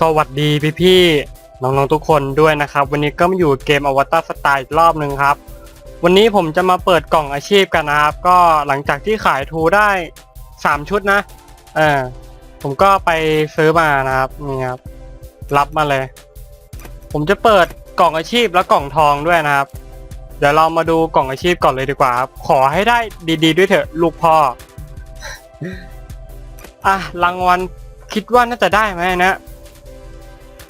สวัสดีพี่พี่น้องๆทุกคนด้วยนะครับ วันนี้ก็มาอยู่เกมอวตารสไตล์อีกรอบหนึ่งครับ วันนี้ผมจะมาเปิดกล่องอาชีพกันนะครับ ก็หลังจากที่ขายทูได้ 3 ชุดนะเออผมก็ไปซื้อมานะครับนี่ครับ รับมาเลย ผมจะเปิดกล่องอาชีพและกล่องทองด้วยนะครับ เดี๋ยวเรามาดูกล่องอาชีพก่อนเลยดีกว่าครับขอให้ได้ดี ๆ ด้วยเถอะลูกพ่ออะรางวัลคิดว่าน่าจะได้ไหมนะ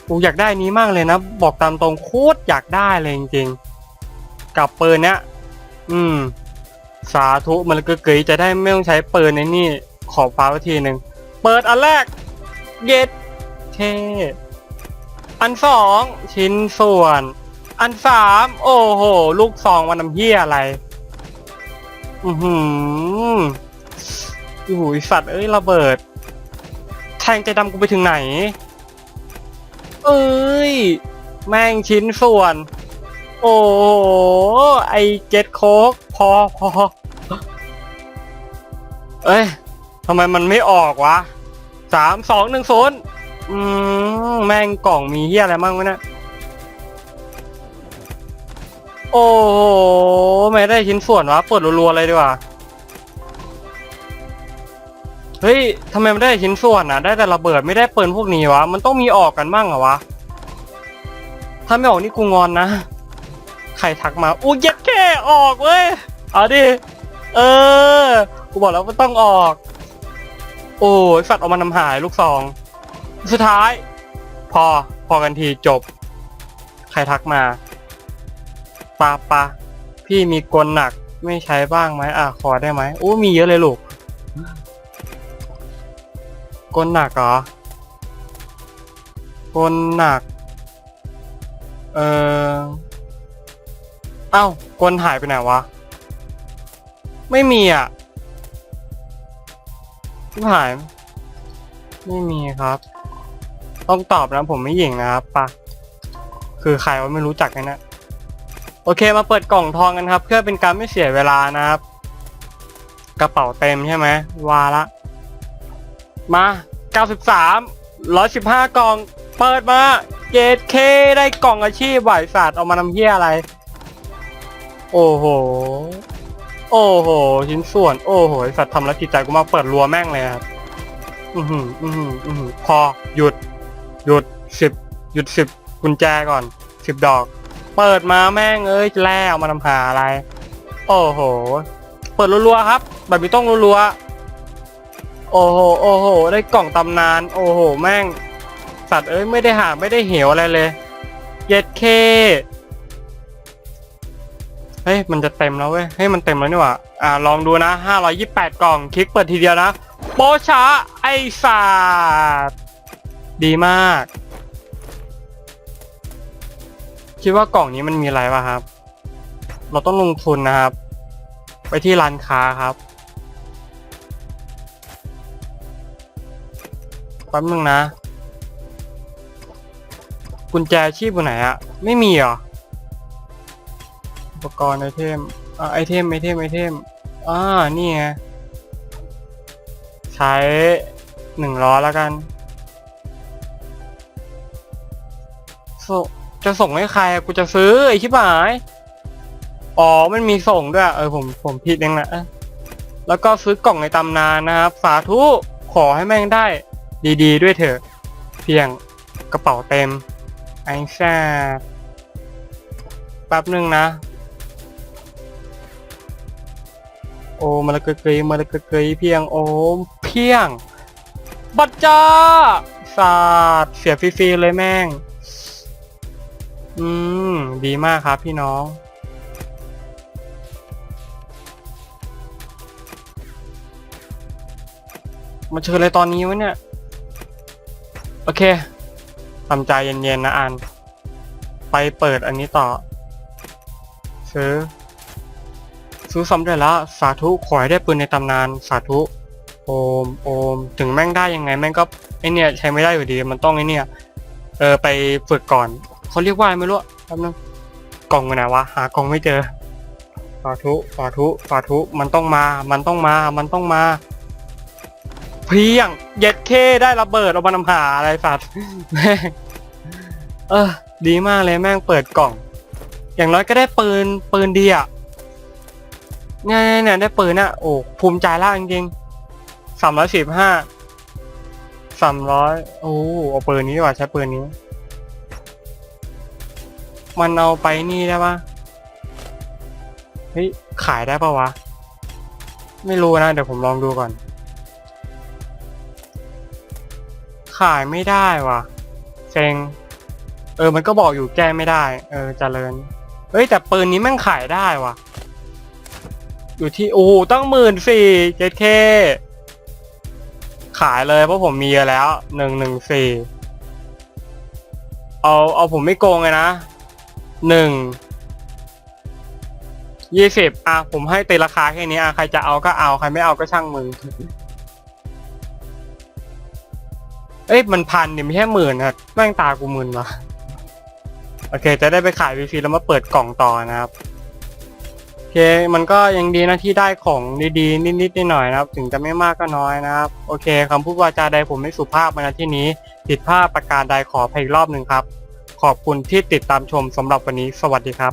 กูอยากได้นี้มากเลยนะ บอกตามตรงโคตรอยากได้เลยจริงๆ กับปืนเนี้ย อืม สาธุมันก็เกยจะได้ไม่ต้องใช้ปืนในนี่ ขอฟ้าวทีหนึ่ง เปิดอันแรก เย็ดเทอันสองชิ้นส่วน อันสามโอ้โห ลูกซองมันน้ำเหี้ยอะไร อือหือโอ้โหสัตว์เอ้ยระเบิด แทงใจดำกูไปถึงไหน เอ้ย แม่งชิ้นส่วน โอ้ไอเจ็ดโคกพอพอเอ้ยทำไมมันไม่ออกวะสามสองหนึ่งศูนย์อืมแม่งกล่องมีเฮียอะไรมั่งวะเนี่ยโอ้ไม่ได้ชิ้นส่วนวะเปิดรัวๆเลยดีกว่า เฮ้ยทำไมไม่ได้ชิ้นส่วนอะ ได้แต่ระเบิดไม่ได้ปืนพวกนี้วะ มันต้องมีออกกันบ้างเหรอวะ ถ้าไม่ออกนี่กูงอนนะ ใครทักมาอู้เย็ดแค่ออกเว้ย เอาดิ เออ กูบอกแล้วว่าต้องออก โอ้ยสัตว์ออกมานำหายลูกซอง สุดท้าย พอ พอกันทีจบ ใครทักมาปาปาพี่มีกลหนักไม่ใช้บ้างไหมอะขอได้ไหมโอ้มีเยอะเลยลูก กลหนักเหรอกลหนัก เออเอ้ากลหายไปไหนวะ ไม่มีอะที่หาย ไม่มีครับ ต้องตอบนะ ผมไม่หยิงนะครับปะคือใครว่าไม่รู้จักกันนะโอเคมาเปิดกล่องทองกันครับ เพื่อเป็นการไม่เสียเวลานะครับ กระเป๋าเต็มใช่ไหมวาละ มา 93 115 กล่อง เปิดมาเกตเคได้กล่องอาชีพไหวศาสตร์เอามานำเฮียอะไร โอ้โห โอ้โห ชิ้นส่วน โอ้โหสัตว์ทำแล้วจิตใจกูมาเปิดรัวแม่งเลยครับ อือหืออือหืออือหือพอหยุด หยุดสิบหยุดสิบกุญแจก่อนสิบดอก เปิดมาแม่งเอ้ยแล้วมานำหาอะไร โอ้โห เปิดรัวๆครับ แบบนี้ต้องรัวๆ โอ้โห โอ้โห ได้กล่องตำนาน โอ้โห แม่ง สัตว์เอ้ย ไม่ได้หาไม่ได้เหวอะไรเลย เย็ดเค เฮ้ย มันจะเต็มแล้วเว้ย เฮ้ย มันเต็มแล้วนี่หว่า อ่า ลองดูนะ 528 กล่อง คลิกเปิดทีเดียวนะ โปชาไอศาสตร์ดีมาก คิดว่ากล่องนี้มันมีอะไรป่ะครับ เราต้องลงทุนนะครับ ไปที่ร้านค้าครับ ป๊บนึงนะ กุญแจชีพอยู่ไหนอะไม่มีเหรอ อุปกรณ์ไอเทมอ่าไอเทมไอเทมไอเทมอ่านี่ไง ใช้หนึ่งล้อแล้วกันส่งจะส่งให้ใครอะกูจะซื้อไอชิบหาย อ๋อ มันมีส่งด้วย เออผมผมผิดเองนะเอ้ยแล้วก็ซื้อกล่องในตำนานนะครับ สาธุ ขอให้แม่งได้ ดีๆด้วยเถอะ เพียงกระเป๋าเต็ม ไอ้ซ่บแป๊บหนึ่งนะ โอ้มาละกะเกยมาละกะเกยเพียงโอมเพียง บัตรจ้าศาสตร์เสียฟรีๆเลยแม่ง อืม ดีมากครับพี่น้องมาเชิญเลยตอนนี้วะเนี่ย โอเคทำใจเย็นๆนะอัน ไปเปิดอันนี้ต่อ ซื้อ ซื้อสำเร็จแล้ว สาธุขอให้ได้ปืนในตำนาน สาธุ โอมโอม ถึงแม่งได้ยังไง แม่งก็ไอเนี่ยใช้ไม่ได้อยู่ดี มันต้องไอเนี่ย เออไปฝึกก่อน เขาเรียกว่าอะไรไม่รู้อะแป๊บนึงกล่องไปไหนวะ หากล่องไม่เจอ สาธุ สาธุ สาธุ มันต้องมา มันต้องมา มันต้องมา เพียง เย็ดเคได้ระเบิดเอามานำหาอะไรสัตว์แม่งเออ ดีมากเลยแม่งเปิดกล่อง อย่างน้อยก็ได้ปืนปืนดีอะเนี่ยเนี่ยเนี่ยได้ปืนอะ โอ้ภูมิใจละจริงๆสามร้อยสิบห้าสามร้อยโอ้เอาปืนนี้ดีกว่าใช้ปืนนี้ มันเอาไปนี่ได้ปะเฮ้ยขายได้ปะวะ ไม่รู้นะ เดี๋ยวผมลองดูก่อนายไม่ได้ว่ะเซ็งเออ มันก็บอกอยู่แก้ไม่ได้ เออจเจริญ เฮ้ย แต่ปืนนี้แม่งขายได้ว่ะ อยู่ที่ โอ้ตั้งหมื่นสี่เจ็ดเคขายเลยเพราะผมมีเยอะแล้วหนึ่งหนึ่งสี่เอาเอาผมไม่โกงเลยนะหนึ่งยี่สิบอะผมให้ตีราคาแค่นี้อะใครจะเอาก็เอา ใครไม่เอาก็ช่างมึง เอ้ยมันพันเนี่ยไม่ใช่หมื่นครับแม่งตากูหมื่นวะโอเค จะได้ไปขายวีฟีแล้วมาเปิดกล่องต่อนะครับโอเคมันก็ยังดีนะที่ได้ของดีๆนิดๆหน่อยๆนะครับ ถึงจะไม่มากก็น้อยนะครับ โอเคคำพูดวาจาใดผมไม่สุภาพมาณที่นี้ผิดพลาดประการใดขออภัยอีกรอบหนึ่งครับ ขอบคุณที่ติดตามชมสำหรับวันนี้ สวัสดีครับ